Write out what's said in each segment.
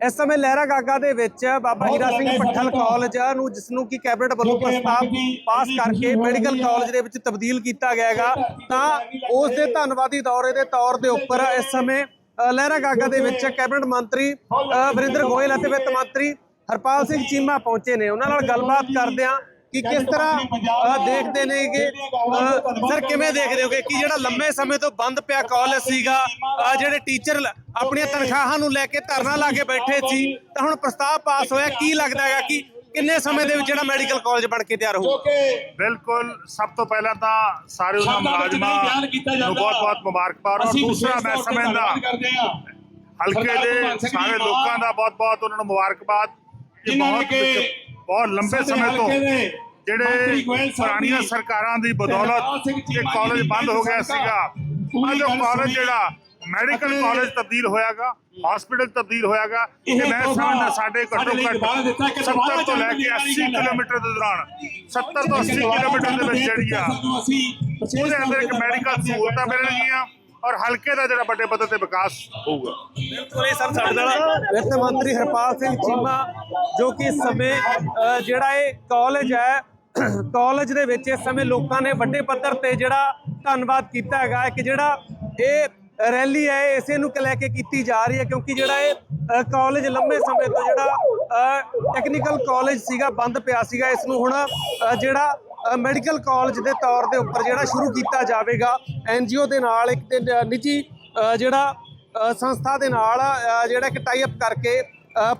ਇਸ ਸਮੇਂ ਲਹਿਰਾ ਗਾਗਾ ਦੇ ਵਿੱਚ ਬਾਬਾ ਹੀਰਾ ਸਿੰਘ ਪੱਠਲ ਕਾਲਜ ਨੂੰ ਜਿਸ ਨੂੰ ਕਿ ਕੈਬਨਿਟ ਵੱਲੋਂ ਪ੍ਰਸਤਾਵ ਪਾਸ ਕਰਕੇ ਮੈਡੀਕਲ ਕਾਲਜ ਦੇ ਵਿੱਚ ਤਬਦੀਲ ਕੀਤਾ ਗਿਆ ਹੈਗਾ ਤਾਂ ਉਸ ਦੇ ਧੰਨਵਾਦੀ ਦੌਰੇ ਦੇ ਤੌਰ ਦੇ ਉੱਪਰ ਇਸ ਸਮੇਂ ਲਹਿਰਾ ਗਾਗਾ ਦੇ ਵਿੱਚ ਕੈਬਨਿਟ ਮੰਤਰੀ ਵਰਿੰਦਰ ਗੋਇਲ ਅਤੇ ਵਿੱਤ ਮੰਤਰੀ ਹਰਪਾਲ ਸਿੰਘ ਚੀਮਾ ਪਹੁੰਚੇ ਨੇ। ਉਹਨਾਂ ਨਾਲ ਗੱਲਬਾਤ ਕਰਦੇ ਹਾਂ ਕਿ ਕਿਸ ਤਰ੍ਹਾਂ ਦੇਖਦੇ ਨੇ ਕਿ ਸਰ ਕਿਵੇਂ ਦੇਖਦੇ ਹੋਗੇ ਕਿ ਜਿਹੜਾ ਲੰਮੇ ਸਮੇਂ ਤੋਂ ਬੰਦ ਪਿਆ ਕਾਲਜ ਸੀਗਾ ਜਿਹੜੇ ਟੀਚਰ ਆਪਣੀਆਂ ਤਨਖਾਹਾਂ ਨੂੰ ਲੈ ਕੇ ਧਰਨਾ ਲਾ ਕੇ ਬੈਠੇ ਸੀ ਤਾਂ ਹੁਣ ਪ੍ਰਸਤਾਵ ਪਾਸ ਹੋਇਆ ਕੀ ਲੱਗਦਾ ਹੈਗਾ ਕਿ ਕਿੰਨੇ ਸਮੇਂ ਦੇ ਵਿੱਚ ਜਿਹੜਾ ਮੈਡੀਕਲ ਕਾਲਜ ਬਣ ਕੇ ਤਿਆਰ ਹੋਊਗਾ? ਬਿਲਕੁਲ ਸਭ ਤੋਂ ਪਹਿਲਾਂ ਤਾਂ ਸਾਰੇ ਉਹਨਾਂ ਮੁਲਾਜ਼ਮਾਂ। ਨੂੰ ਬਹੁਤ-ਬਹੁਤ ਮੁਬਾਰਕਬਾਦ ਔਰ ਦੂਸਰਾ ਮੈਂ ਸਮਝਦਾ ਹਾਂ। ਹਲਕੇ ਦੇ ਸਾਰੇ ਲੋਕਾਂ ਦਾ ਬਹੁਤ-ਬਹੁਤ ਉਹਨਾਂ ਨੂੰ ਮੁਬਾਰਕਬਾਦ। ਜਿਨ੍ਹਾਂ ਬਹੁਤ ਬਹੁਤ ਲੰਬੇ ਸਮੇਂ ਤੋਂ ਜਿਹੜੇ ਪੁਰਾਣੀਆਂ ਸਰਕਾਰਾਂ ਦੀ ਬਦੌਲਤ ਇਹ ਕਾਲਜ ਬੰਦ ਹੋ ਗਿਆ ਸੀਗਾ। ਅੱਜ ਉਹ ਕਾਲਜ ਜਿਹੜਾ ਮੈਡੀਕਲ ਕਾਲਜ ਤਬਦੀਲ ਹੋਇਆਗਾ ਹਸਪੀਟਲ ਤਬਦੀਲ ਹੋਇਆਗਾ ਇਹ ਮੈਂ ਸਮਝਦਾ ਸਾਡੇ ਘੱਟੋ ਘੱਟ ਦੁਬਾਰਾ ਦਿੱਤਾ ਕਿ 70 ਤੋਂ ਲੈ ਕੇ 80 ਚੱਲਣ ਦੀ ਕਿਲੋਮੀਟਰ ਦੇ ਦੌਰਾਨ 70 ਤੋਂ 80 ਕਿਲੋਮੀਟਰ ਦੇ ਵਿੱਚ ਜਿਹੜੀ ਆ ਉਹਦੇ ਅੰਦਰ ਇੱਕ ਮੈਡੀਕਲ ਸਹੂਲਤਾਂ ਮਿਲਣਗੀਆਂ। ਔਰ ਹਲਕੇ ਦਾ ਜਿਹੜਾ ਵੱਡੇ ਪੱਧਰ ਤੇ ਵਿਕਾਸ ਹੋਊਗਾ। ਬਿਲਕੁਲ ਇਹ ਸਰ, ਸਾਡੇ ਨਾਲ ਵਿੱਤ ਮੰਤਰੀ ਹਰਪਾਲ ਸਿੰਘ ਚੀਮਾ, ਜੋ ਕਿ ਇਸ ਸਮੇਂ ਜਿਹੜਾ ਇਹ ਕਾਲਜ ਹੈ, ਕਾਲਜ ਦੇ ਵਿੱਚ ਇਸ ਸਮੇਂ ਲੋਕਾਂ ਨੇ ਵੱਡੇ ਪੱਧਰ ਤੇ ਜਿਹੜਾ ਧੰਨਵਾਦ ਕੀਤਾ ਹੈਗਾ ਹੈ ਕਿ ਜਿਹੜਾ ਇਹ ਰੈਲੀ ਹੈ ਇਸੇ ਨੂੰ ਲੈ ਕੇ ਕੀਤੀ ਜਾ ਰਹੀ ਹੈ, ਕਿਉਂਕਿ ਜਿਹੜਾ ਇਹ ਕਾਲਜ ਲੰਬੇ ਸਮੇਂ ਤੋਂ ਜਿਹੜਾ ਟੈਕਨੀਕਲ ਕਾਲਜ ਸੀਗਾ, ਬੰਦ ਪਿਆ ਸੀਗਾ, ਇਸ ਨੂੰ ਹੁਣ ਜਿਹੜਾ ਮੈਡੀਕਲ ਕਾਲਜ ਦੇ ਤੌਰ ਦੇ ਉੱਪਰ ਜਿਹੜਾ ਸ਼ੁਰੂ ਕੀਤਾ ਜਾਵੇਗਾ। ਐਨਜੀਓ ਦੇ ਨਾਲ ਇੱਕ ਤੇ ਨਿੱਜੀ ਜਿਹੜਾ ਸੰਸਥਾ ਦੇ ਨਾਲ ਜਿਹੜਾ ਇੱਕ ਟਾਈ ਅਪ ਕਰਕੇ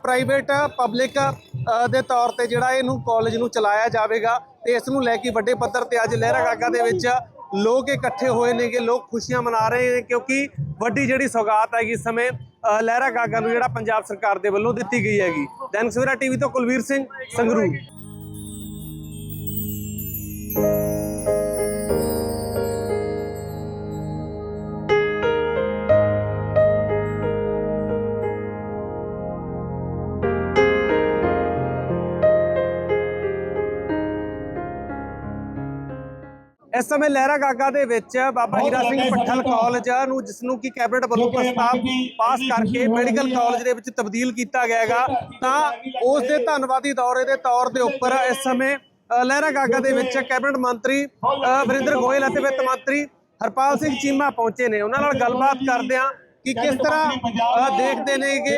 ਪ੍ਰਾਈਵੇਟ ਪਬਲਿਕ ਦੇ ਤੌਰ ਤੇ ਜਿਹੜਾ ਇਹਨੂੰ ਕਾਲਜ ਨੂੰ ਚਲਾਇਆ ਜਾਵੇਗਾ ਤੇ ਇਸ ਨੂੰ ਲੈ ਕੇ ਵੱਡੇ ਪੱਧਰ ਤੇ ਅੱਜ ਲਹਿਰਾ ਗਾਗਾ ਦੇ ਵਿੱਚ ਲੋਕ ਇਕੱਠੇ ਹੋਏ ਨੇਗੇ, ਲੋਕ ਖੁਸ਼ੀਆਂ ਮਨਾ ਰਹੇ ਨੇ ਕਿਉਂਕਿ ਵੱਡੀ ਜਿਹੜੀ ਸੌਗਾਤ ਹੈਗੀ ਇਸ ਸਮੇਂ ਲਹਿਰਾ ਗਾਗਾ ਨੂੰ ਜਿਹੜਾ ਪੰਜਾਬ ਸਰਕਾਰ ਦੇ ਵੱਲੋਂ ਦਿੱਤੀ ਗਈ ਹੈਗੀ। ਦੈਨਿਕ ਸਵੇਰਾ ਟੀਵੀ ਤੋਂ ਕੁਲਵੀਰ ਸਿੰਘ, ਸੰਗਰੂਰ। ਇਸ ਸਮੇਂ ਲਹਿਰਾ ਗਾਗਾ ਦੇ ਵਿੱਚ ਬਾਬਾ ਹੀਰਾ ਸਿੰਘ ਪੱਠਲ ਕਾਲਜ ਨੂੰ ਜਿਸ ਨੂੰ ਕਿ ਕੈਬਨਿਟ ਵੱਲੋਂ ਪ੍ਰਸਤਾਵ ਪਾਸ ਕਰਕੇ ਮੈਡੀਕਲ ਕਾਲਜ ਦੇ ਵਿੱਚ ਤਬਦੀਲ ਕੀਤਾ ਗਿਆ ਹੈਗਾ ਤਾਂ ਉਸ ਦੇ ਧੰਨਵਾਦੀ ਦੌਰੇ ਦੇ ਤੌਰ ਦੇ ਉੱਪਰ ਇਸ ਸਮੇਂ ਲਹਿਰਾ ਗਾਗਾ ਦੇ ਵਿੱਚ ਕੈਬਨਿਟ ਮੰਤਰੀ ਵਰਿੰਦਰ ਗੋਇਲ ਅਤੇ ਵਿੱਤ ਮੰਤਰੀ ਹਰਪਾਲ ਸਿੰਘ ਚੀਮਾ ਪਹੁੰਚੇ ਨੇ। ਉਹਨਾਂ ਨਾਲ ਗੱਲਬਾਤ ਕਰਦੇ ਹਾਂ। ਕਿ ਕਿਸ ਤਰ੍ਹਾਂ ਦੇਖਦੇ ਨੇ ਕਿ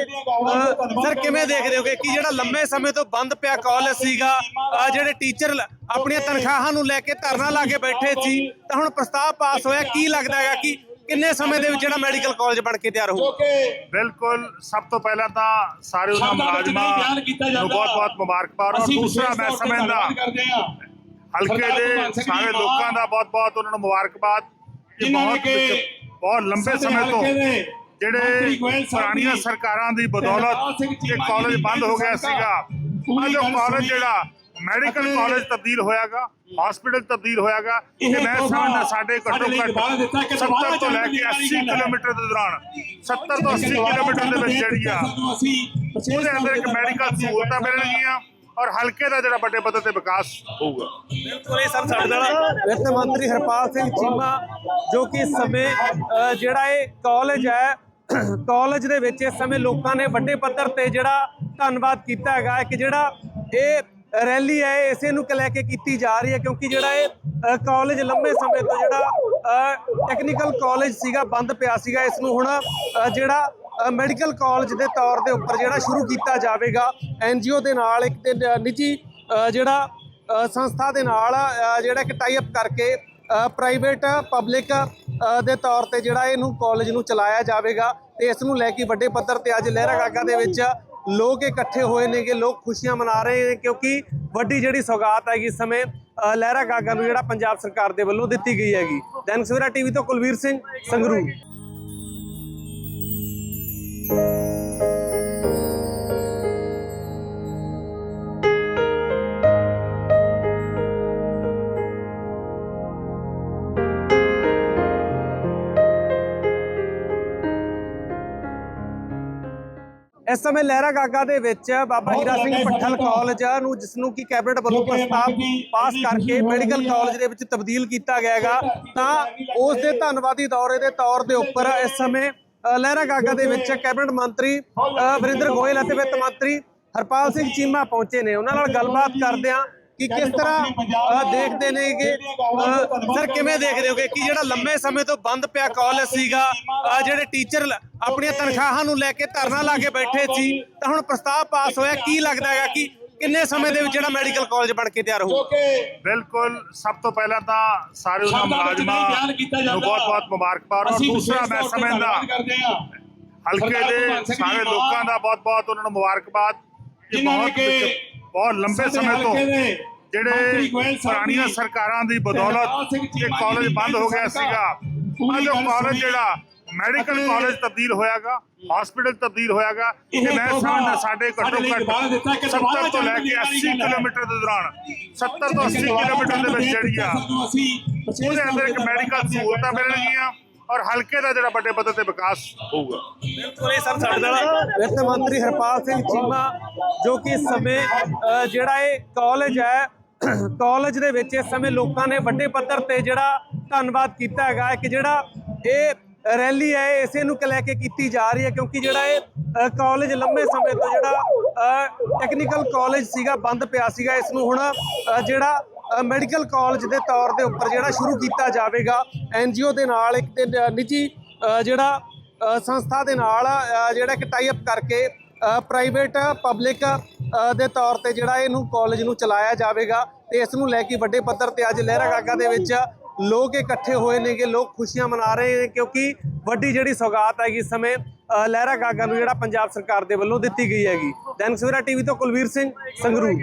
ਸਰ ਕਿਵੇਂ ਦੇਖਦੇ ਹੋਗੇ ਕਿ ਜਿਹੜਾ ਲੰਮੇ ਸਮੇਂ ਤੋਂ ਬੰਦ ਪਿਆ ਕਾਲਜ ਸੀਗਾ ਜਿਹੜੇ ਟੀਚਰ ਆਪਣੀਆਂ ਤਨਖਾਹਾਂ ਨੂੰ ਲੈ ਕੇ ਧਰਨਾ ਲਾ ਕੇ ਬੈਠੇ ਸੀ ਤਾਂ ਹੁਣ ਪ੍ਰਸਤਾਵ ਪਾਸ ਹੋਇਆ ਕੀ ਲੱਗਦਾ ਹੈਗਾ ਕਿ ਕਿੰਨੇ ਸਮੇਂ ਦੇ ਵਿੱਚ ਜਿਹੜਾ ਮੈਡੀਕਲ ਕਾਲਜ ਬਣ ਕੇ ਤਿਆਰ ਹੋਊਗਾ ਬਿਲਕੁਲ ਸਭ ਤੋਂ ਪਹਿਲਾਂ ਤਾਂ ਸਾਰੇ ਉਹਨਾਂ ਮੁਲਾਜ਼ਮਾਂ ਬਿਆਨ ਕੀਤਾ ਜਾਂਦਾ। ਨੂੰ ਬਹੁਤ-ਬਹੁਤ ਮੁਬਾਰਕਬਾਦ ਔਰ ਦੂਸਰਾ ਮੈਂ ਸਮਝਦਾ ਹਾਂ। ਹਲਕੇ ਦੇ ਸਾਰੇ ਲੋਕਾਂ ਦਾ ਬਹੁਤ-ਬਹੁਤ ਉਹਨਾਂ ਨੂੰ ਮੁਬਾਰਕਬਾਦ ਜਿਨ੍ਹਾਂ ਬਹੁਤ ਬਹੁਤ ਲੰਬੇ ਸਮੇਂ ਤੋਂ ਜਿਹੜੇ ਪੁਰਾਣੀਆਂ ਸਰਕਾਰਾਂ ਦੀ ਬਦੌਲਤ ਇਹ ਕਾਲਜ ਬੰਦ ਹੋ ਗਿਆ ਸੀਗਾ। ਅੱਜ ਉਹ ਕਾਲਜ ਜਿਹੜਾ ਮੈਡੀਕਲ ਕਾਲਜ ਤਬਦੀਲ ਹੋਇਆਗਾ ਹਸਪੀਟਲ ਤਬਦੀਲ ਹੋਇਆਗਾ ਇਹ ਮੈਂ ਸਮਝਦਾ ਸਾਡੇ ਘੱਟੋ ਘੱਟ ਦੁਬਾਰਾ ਦਿੱਤਾ ਕਿ ਦੁਬਾਰਾ 70 ਤੋਂ ਲੈ ਕੇ 80 ਗੱਲ ਹੈ। ਕਿਲੋਮੀਟਰ ਦੇ ਦੌਰਾਨ 70 ਤੋਂ 80 ਕਿਲੋਮੀਟਰ ਦੇ ਵਿੱਚ ਜਿਹੜੀ ਆ ਉਹਦੇ ਅੰਦਰ ਇੱਕ ਮੈਡੀਕਲ ਸਹੂਲਤਾਂ ਮਿਲਣਗੀਆਂ। ਔਰ ਹਲਕੇ ਦਾ ਜਿਹੜਾ ਵੱਡੇ ਪੱਧਰ ਤੇ ਵਿਕਾਸ ਹੋਊਗਾ। ਬਿਲਕੁਲ, ਇਹ ਸਰ ਸਾਡੇ ਨਾਲ ਵਿੱਤ ਮੰਤਰੀ ਹਰਪਾਲ ਸਿੰਘ ਚੀਮਾ, ਜੋ ਕਿ ਸਮੇਂ ਜਿਹੜਾ ਇਹ ਕਾਲਜ ਹੈ, ਕਾਲਜ ਦੇ ਵਿੱਚ ਇਸ ਸਮੇਂ ਲੋਕਾਂ ਨੇ ਵੱਡੇ ਪੱਧਰ ਤੇ ਜਿਹੜਾ ਧੰਨਵਾਦ ਕੀਤਾ ਹੈਗਾ ਕਿ ਜਿਹੜਾ ਇਹ ਰੈਲੀ ਹੈ ਇਸੇ ਨੂੰ ਲੈ ਕੇ ਕੀਤੀ ਜਾ ਰਹੀ ਹੈ, ਕਿਉਂਕਿ ਜਿਹੜਾ ਇਹ ਕਾਲਜ ਲੰਬੇ ਸਮੇਂ ਤੋਂ ਜਿਹੜਾ ਟੈਕਨੀਕਲ ਕਾਲਜ ਸੀਗਾ, ਬੰਦ ਪਿਆ ਸੀਗਾ ਇਸ ਨੂੰ ਹੁਣ ਜਿਹੜਾ ਮੈਡੀਕਲ ਕਾਲਜ ਦੇ ਤੌਰ ਦੇ ਉੱਪਰ ਜਿਹੜਾ ਸ਼ੁਰੂ ਕੀਤਾ ਜਾਵੇਗਾ ਐਨਜੀਓ ਦੇ ਨਾਲ ਇੱਕ ਤੇ ਨਿੱਜੀ ਜਿਹੜਾ ਸੰਸਥਾ ਦੇ ਨਾਲ ਜਿਹੜਾ ਇੱਕ ਟਾਈ ਅਪ ਕਰਕੇ ਪ੍ਰਾਈਵੇਟ ਪਬਲਿਕ ਦੇ ਤੌਰ ਤੇ ਜਿਹੜਾ ਇਹਨੂੰ ਕਾਲਜ ਨੂੰ ਚਲਾਇਆ ਜਾਵੇਗਾ ਤੇ ਇਸ ਨੂੰ ਲੈ ਕੇ ਵੱਡੇ ਪੱਧਰ ਤੇ ਅੱਜ ਲਹਿਰਾ ਗਾਗਾ ਦੇ ਵਿੱਚ ਲੋਕ ਇਕੱਠੇ ਹੋਏ ਨੇਗੇ, ਲੋਕ ਖੁਸ਼ੀਆਂ ਮਨਾ ਰਹੇ ਨੇ ਕਿਉਂਕਿ ਵੱਡੀ ਜਿਹੜੀ ਸੌਗਾਤ ਹੈਗੀ ਇਸ ਸਮੇਂ ਲਹਿਰਾ ਗਾਗਾ ਨੂੰ ਜਿਹੜਾ ਪੰਜਾਬ ਸਰਕਾਰ ਦੇ ਵੱਲੋਂ ਦਿੱਤੀ ਗਈ ਹੈਗੀ। ਦੈਨਿਕ ਸਵੇਰਾ ਟੀਵੀ ਤੋਂ ਕੁਲਵੀਰ ਸਿੰਘ ਸੰਗਰੂਰ। ਇਸ ਸਮੇਂ ਲਹਿਰਾ ਗਾਗਾ ਦੇ ਵਿੱਚ ਬਾਬਾ ਹੀਰਾ ਸਿੰਘ ਪੱਠਲ ਕਾਲਜ ਨੂੰ ਜਿਸ ਨੂੰ ਕਿ ਕੈਬਨਿਟ ਵੱਲੋਂ ਪ੍ਰਸਤਾਵ ਪਾਸ ਕਰਕੇ ਮੈਡੀਕਲ ਕਾਲਜ ਦੇ ਵਿੱਚ ਤਬਦੀਲ ਕੀਤਾ ਗਿਆ ਹੈਗਾ। ਤਾਂ ਉਸ ਦੇ ਧੰਨਵਾਦੀ ਦੌਰੇ ਦੇ ਤੌਰ ਦੇ ਉੱਪਰ ਇਸ ਸਮੇਂ ਲਹਿਰਾ ਗਾਗਾ ਦੇ ਵਿੱਚ ਕੈਬਨਿਟ ਮੰਤਰੀ ਵਰਿੰਦਰ ਗੋਇਲ ਅਤੇ ਵਿੱਤ ਮੰਤਰੀ ਹਰਪਾਲ ਸਿੰਘ ਚੀਮਾ ਪਹੁੰਚੇ ਨੇ। ਉਹਨਾਂ ਨਾਲ ਗੱਲਬਾਤ ਕਰਦੇ ਆ ਕਿ ਕਿਸ ਤਰ੍ਹਾਂ ਦੇਖਦੇ ਨੇ ਕਿ ਸਰ ਕਿਵੇਂ ਦੇਖਦੇ ਹੋਗੇ ਕਿ ਜਿਹੜਾ ਲੰਮੇ ਸਮੇਂ ਤੋਂ ਬੰਦ ਪਿਆ ਕਾਲਜ ਸੀਗਾ ਜਿਹੜੇ ਟੀਚਰ ਆਪਣੀਆਂ ਤਨਖਾਹਾਂ ਨੂੰ ਲੈ ਕੇ ਧਰਨਾ ਲਾ ਕੇ ਬੈਠੇ ਸੀ ਤਾਂ ਹੁਣ ਪ੍ਰਸਤਾਵ ਪਾਸ ਹੋਇਆ ਕੀ ਲੱਗਦਾ ਹੈਗਾ ਕਿ ਕਿੰਨੇ ਸਮੇਂ ਦੇ ਵਿੱਚ ਜਿਹੜਾ ਮੈਡੀਕਲ ਕਾਲਜ ਬਣ ਕੇ ਤਿਆਰ ਹੋਊਗਾ ਬਿਲਕੁਲ ਸਭ ਤੋਂ ਪਹਿਲਾਂ ਤਾਂ ਸਾਰੇ ਉਹਨਾਂ ਮੁਲਾਜ਼ਮਾਂ ਕੀਤਾ ਨੂੰ ਜਾਂਦਾ। ਬਹੁਤ ਬਹੁਤ ਮੁਬਾਰਕਬਾਦ। ਔਰ ਦੂਸਰਾ ਮੈਂ ਸਮਝਦਾ ਹਲਕੇ ਦੇ ਸਾਰੇ ਲੋਕਾਂ ਦਾ ਬਹੁਤ ਬਹੁਤ ਉਹਨਾਂ ਨੂੰ ਮੁਬਾਰਕਬਾਦ। ਨੇ ਬਹੁਤ ਬਹੁਤ ਲੰਬੇ ਸਮੇਂ ਤੋਂ ਜਿਹੜੇ ਪੁਰਾਣੀਆਂ ਸਰਕਾਰਾਂ ਦੀ ਬਦੌਲਤ ਇਹ ਕਾਲਜ ਬੰਦ ਹੋ ਗਿਆ ਸੀਗਾ ਅੱਜ ਉਹ ਕਾਲਜ। ਜਿਹੜਾ ਮੈਡੀਕਲ ਕਾਲਜ ਤਬਦੀਲ ਹੋਇਆਗਾ ਹਸਪੀਟਲ ਤਬਦੀਲ ਹੋਇਆਗਾ ਤੇ ਮੈਂ ਸਮਝਦਾ ਸਾਡੇ ਘੱਟੋ ਘੱਟ ਦੁਬਾਰਾ ਦਿੱਤਾ ਕਿ ਦੁਬਾਰਾ 70 ਤੋਂ ਲੈ ਕੇ ਦੀ 80 ਗੱਲ ਹੈ। ਕਿਲੋਮੀਟਰ ਦੇ ਦੌਰਾਨ 70 ਤੋਂ 80 ਕਿਲੋਮੀਟਰ ਦੇ ਵਿੱਚ ਜਿਹੜੀ ਆ ਉਹਦੇ ਅੰਦਰ ਇੱਕ ਮੈਡੀਕਲ ਸਹੂਲਤਾਂ ਮਿਲਣਗੀਆਂ ਔਰ ਹਲਕੇ ਦਾ ਜਿਹੜਾ ਵੱਡੇ ਪੱਧਰ ਤੇ ਵਿਕਾਸ ਹੋਊਗਾ। ਬਿਲਕੁਲ ਇਹ ਸਰ, ਸਾਡੇ ਨਾਲ ਵਿੱਤ ਮੰਤਰੀ ਹਰਪਾਲ ਸਿੰਘ ਚੀਮਾ, ਜੋ ਕਿ ਇਸ ਸਮੇਂ ਜਿਹੜਾ ਇਹ ਕਾਲਜ ਹੈ, ਕਾਲਜ ਦੇ ਵਿੱਚ ਇਸ ਸਮੇਂ ਲੋਕਾਂ ਨੇ ਵੱਡੇ ਪੱਧਰ ਤੇ ਜਿਹੜਾ ਧੰਨਵਾਦ ਕੀਤਾ ਹੈਗਾ ਕਿ ਜਿਹੜਾ ਇਹ ਰੈਲੀ ਹੈ ਇਸੇ ਨੂੰ ਲੈ ਕੇ ਕੀਤੀ ਜਾ ਰਹੀ ਹੈ, ਕਿਉਂਕਿ ਜਿਹੜਾ ਇਹ ਕਾਲਜ ਲੰਬੇ ਸਮੇਂ ਤੋਂ ਜਿਹੜਾ ਟੈਕਨੀਕਲ ਕਾਲਜ ਸੀਗਾ, ਬੰਦ ਪਿਆ ਸੀਗਾ, ਇਸ ਨੂੰ ਹੁਣ ਜਿਹੜਾ ਮੈਡੀਕਲ ਕਾਲਜ ਦੇ ਤੌਰ ਦੇ ਉੱਪਰ ਜਿਹੜਾ ਸ਼ੁਰੂ ਕੀਤਾ ਜਾਵੇਗਾ ਐਨਜੀਓ ਦੇ ਨਾਲ ਇੱਕ ਤੇ ਨਿੱਜੀ ਜਿਹੜਾ ਸੰਸਥਾ ਦੇ ਨਾਲ ਜਿਹੜਾ ਇੱਕ ਟਾਈ ਅਪ ਕਰਕੇ ਪ੍ਰਾਈਵੇਟ ਪਬਲਿਕ ਦੇ ਤੌਰ ਤੇ ਜਿਹੜਾ ਇਹਨੂੰ ਕਾਲਜ ਨੂੰ ਚਲਾਇਆ ਜਾਵੇਗਾ ਤੇ ਇਸ ਨੂੰ ਲੈ ਕੇ ਵੱਡੇ ਪੱਧਰ ਤੇ ਅੱਜ ਲਹਿਰਾ ਗਾਗਾ ਦੇ ਵਿੱਚ ਲੋਕ ਇਕੱਠੇ ਹੋਏ ਨੇਗੇ ਲੋਕ ਖੁਸ਼ੀਆਂ ਮਨਾ ਰਹੇ ਨੇ ਕਿਉਂਕਿ ਵੱਡੀ ਜਿਹੜੀ ਸੌਗਾਤ ਹੈਗੀ ਇਸ ਸਮੇਂ ਅ, ਲਹਿਰਾ ਗਾਗਾ ਨੂੰ ਜਿਹੜਾ ਪੰਜਾਬ ਸਰਕਾਰ ਦੇ ਵੱਲੋਂ ਦਿੱਤੀ ਗਈ ਹੈਗੀ। ਦੈਨਿਕ ਸਵੇਰਾ ਟੀਵੀ ਤੋਂ ਕੁਲਵੀਰ ਸਿੰਘ ਸੰਗਰੂਰ।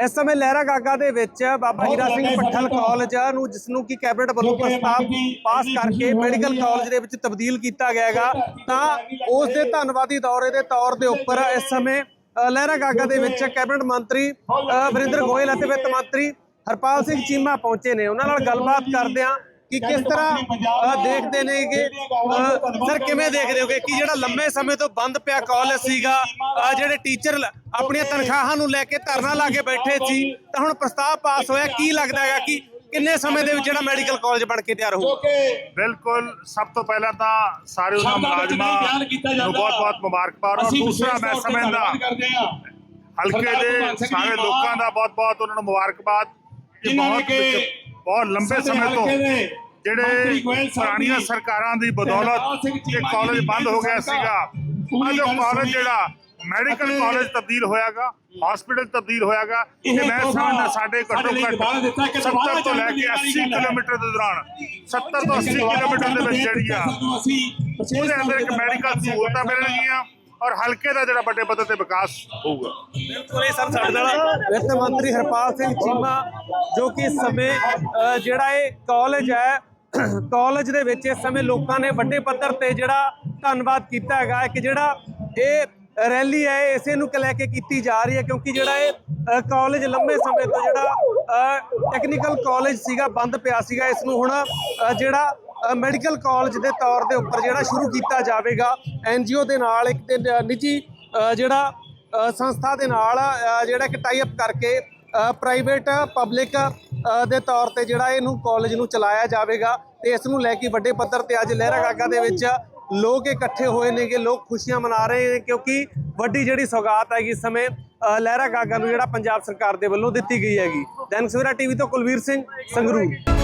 ਇਸ ਸਮੇਂ ਲਹਿਰਾ ਗਾਗਾ ਦੇ ਵਿੱਚ ਬਾਬਾ ਹੀਰਾ ਸਿੰਘ ਪੱਠਲ ਕਾਲਜ ਨੂੰ ਜਿਸ ਨੂੰ ਕਿ ਕੈਬਨਿਟ ਵੱਲੋਂ ਪ੍ਰਸਤਾਵ ਪਾਸ ਕਰਕੇ ਮੈਡੀਕਲ ਕਾਲਜ ਦੇ ਵਿੱਚ ਤਬਦੀਲ ਕੀਤਾ ਗਿਆ ਹੈਗਾ। ਤਾਂ ਉਸ ਦੇ ਧੰਨਵਾਦੀ ਦੌਰੇ ਦੇ ਤੌਰ ਦੇ ਉੱਪਰ ਇਸ ਸਮੇਂ ਲਹਿਰਾ ਗਾਗਾ ਦੇ ਵਿੱਚ ਕੈਬਨਿਟ ਮੰਤਰੀ ਵਰਿੰਦਰ ਗੋਇਲ ਅਤੇ ਵਿੱਤ ਮੰਤਰੀ ਹਰਪਾਲ ਸਿੰਘ ਚੀਮਾ ਪਹੁੰਚੇ ਨੇ। ਉਹਨਾਂ ਨਾਲ ਗੱਲਬਾਤ ਕਰਦੇ ਆ ਕਿ ਕਿਸ ਤਰ੍ਹਾਂ ਦੇਖਦੇ ਨੇ ਕਿ ਸਰ ਕਿਵੇਂ ਦੇਖਦੇ ਹੋਗੇ ਕਿ ਜਿਹੜਾ ਲੰਮੇ ਸਮੇਂ ਤੋਂ ਬੰਦ ਪਿਆ ਕਾਲਜ ਸੀਗਾ ਜਿਹੜੇ ਟੀਚਰ ਆਪਣੀਆਂ ਤਨਖਾਹਾਂ ਨੂੰ ਲੈ ਕੇ ਧਰਨਾ ਲਾ ਕੇ ਬੈਠੇ ਸੀ ਤਾਂ ਹੁਣ ਪ੍ਰਸਤਾਵ ਪਾਸ ਹੋਇਆ ਕੀ ਲੱਗਦਾ ਹੈਗਾ ਕਿ ਕਿੰਨੇ ਸਮੇਂ ਦੇ ਵਿੱਚ ਜਿਹੜਾ ਮੈਡੀਕਲ ਕਾਲਜ ਬਣ ਕੇ ਤਿਆਰ ਹੋਊਗਾ? ਬਿਲਕੁਲ ਸਭ ਤੋਂ ਪਹਿਲਾਂ ਤਾਂ ਸਾਰੇ ਉਹਨਾਂ ਮੁਲਾਜ਼ਮਾਂ ਨੂੰ ਜਾਂਦਾ। ਬਹੁਤ ਬਹੁਤ ਮੁਬਾਰਕਬਾਦ। ਔਰ ਦੂਸਰਾ ਮੈਂ ਸਮਝਦਾ ਹਾਂ। ਹਲਕੇ ਦੇ ਸਾਰੇ ਲੋਕਾਂ ਦਾ ਬਹੁਤ ਬਹੁਤ ਉਹਨਾਂ ਨੂੰ ਮੁਬਾਰਕਬਾਦ। ਨੇ ਬਹੁਤ ਬਹੁਤ ਲੰਬੇ ਸਮੇਂ ਤੋਂ ਜਿਹੜੇ ਪੁਰਾਣੀਆਂ ਸਰਕਾਰਾਂ ਦੀ ਬਦੌਲਤ ਇਹ ਕਾਲਜ ਬੰਦ ਹੋ ਗਿਆ ਸੀਗਾ ਅੱਜ ਉਹ ਕਾਲਜ। ਜਿਹੜਾ ਮੈਡੀਕਲ ਕਾਲਜ ਤਬਦੀਲ ਹੋਇਆਗਾ ਹਸਪੀਟਲ ਤਬਦੀਲ ਹੋਇਆਗਾ ਇਹ ਤੇ ਮੈਂ ਸਮਝਦਾ ਸਾਡੇ ਘੱਟੋ ਘੱਟ ਦੁਬਾਰਾ ਦਿੱਤਾ ਕਿ ਦੁਬਾਰਾ 70 ਤੋਂ ਲੈ ਕੇ ਗੱਲ 80 ਹੈ। ਕਿਲੋਮੀਟਰ ਦੇ ਦੌਰਾਨ 70 ਤੋਂ 80 ਕਿਲੋਮੀਟਰ ਦੇ ਵਿੱਚ ਜਿਹੜੀ ਆ ਉਹਦੇ ਅੰਦਰ ਇੱਕ ਮੈਡੀਕਲ ਸਹੂਲਤਾਂ ਮਿਲਣਗੀਆਂ ਔਰ ਹਲਕੇ ਦਾ ਜਿਹੜਾ ਵੱਡੇ ਪੱਧਰ ਤੇ ਵਿਕਾਸ ਹੋਊਗਾ। ਬਿਲਕੁਲ ਇਹ ਸਰ, ਸਾਡੇ ਨਾਲ ਵਿੱਤ ਮੰਤਰੀ ਹਰਪਾਲ ਸਿੰਘ ਚੀਮਾ, ਜੋ ਕਿ ਇਸ ਸਮੇਂ ਜਿਹੜਾ ਇਹ ਕਾਲਜ ਹੈ, ਕਾਲਜ ਦੇ ਵਿੱਚ ਇਸ ਸਮੇਂ ਲੋਕਾਂ ਨੇ ਵੱਡੇ ਪੱਧਰ ਤੇ ਜਿਹੜਾ ਧੰਨਵਾਦ ਕੀਤਾ ਹੈਗਾ ਕਿ ਜਿਹੜਾ ਇਹ ਰੈਲੀ ਹੈ ਇਸੇ ਨੂੰ ਲੈ ਕੇ ਕੀਤੀ ਜਾ ਰਹੀ ਹੈ, ਕਿਉਂਕਿ ਜਿਹੜਾ ਇਹ ਕਾਲਜ ਲੰਬੇ ਸਮੇਂ ਤੋਂ ਜਿਹੜਾ ਟੈਕਨੀਕਲ ਕਾਲਜ ਸੀਗਾ, ਬੰਦ ਪਿਆ ਸੀਗਾ, ਇਸ ਨੂੰ ਹੁਣ ਜਿਹੜਾ ਮੈਡੀਕਲ ਕਾਲਜ ਦੇ ਤੌਰ ਦੇ ਉੱਪਰ ਜਿਹੜਾ ਸ਼ੁਰੂ ਕੀਤਾ ਜਾਵੇਗਾ ਐਨਜੀਓ ਦੇ ਨਾਲ ਇੱਕ ਤੇ ਨਿੱਜੀ ਜਿਹੜਾ ਸੰਸਥਾ ਦੇ ਨਾਲ ਜਿਹੜਾ ਇੱਕ ਟਾਈ ਅਪ ਕਰਕੇ ਪ੍ਰਾਈਵੇਟ ਪਬਲਿਕ ਦੇ ਤੌਰ ਤੇ ਜਿਹੜਾ ਇਹਨੂੰ ਕਾਲਜ ਨੂੰ ਚਲਾਇਆ ਜਾਵੇਗਾ ਤੇ ਇਸ ਨੂੰ ਲੈ ਕੇ ਵੱਡੇ ਪੱਧਰ ਤੇ ਅੱਜ ਲਹਿਰਾ ਗਾਗਾ ਦੇ ਵਿੱਚ ਲੋਕ ਇਕੱਠੇ ਹੋਏ ਨੇਗੇ ਲੋਕ ਖੁਸ਼ੀਆਂ ਮਨਾ ਰਹੇ ਨੇ ਕਿਉਂਕਿ ਵੱਡੀ ਜਿਹੜੀ ਸੌਗਾਤ ਹੈਗੀ ਇਸ ਸਮੇਂ ਅ, ਲਹਿਰਾ ਗਾਗਾ ਨੂੰ ਜਿਹੜਾ ਪੰਜਾਬ ਸਰਕਾਰ ਦੇ ਵੱਲੋਂ ਦਿੱਤੀ ਗਈ ਹੈਗੀ। ਦੈਨਿਕ ਸਵੇਰਾ ਟੀਵੀ ਤੋਂ ਕੁਲਵੀਰ ਸਿੰਘ ਸੰਗਰੂਰ।